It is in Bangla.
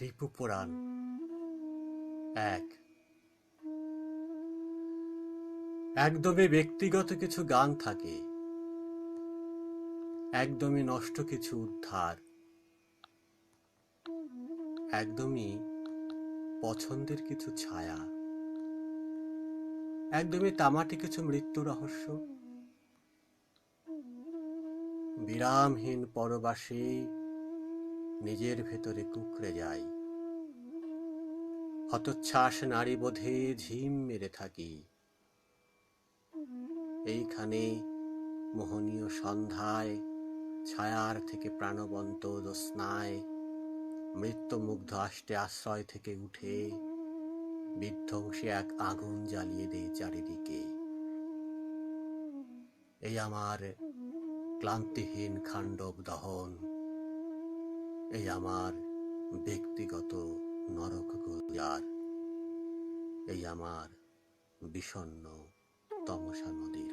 রিপু পুরাণ। এক। একদমই ব্যক্তিগত কিছু গান থাকে। একদমই নষ্ট কিছু উদ্ধার। একদমই পছন্দের কিছু ছায়া। একদমই তামাটি কিছু মৃত্যু রহস্য। বিরামহীন পরবাসে নিজের ভেতরে কুকড়ে যায় হতচ্ছ্বাস নারী বোধে ঝিম মেরে থাকি। এইখানে মোহনীয় সন্ধ্যায়, ছায়ার থেকে প্রাণবন্ত জ্যোৎস্নায় মৃত্যুমুগ্ধ আষ্টে আশ্রয় থেকে উঠে বিধ্বংসী এক আগুন জ্বালিয়ে দেয় চারিদিকে। এই আমার ক্লান্তিহীন খাণ্ডব দহন। এই আমার ব্যক্তিগত নরক গুজার এই আমার বিষণ্ণ তমসা পার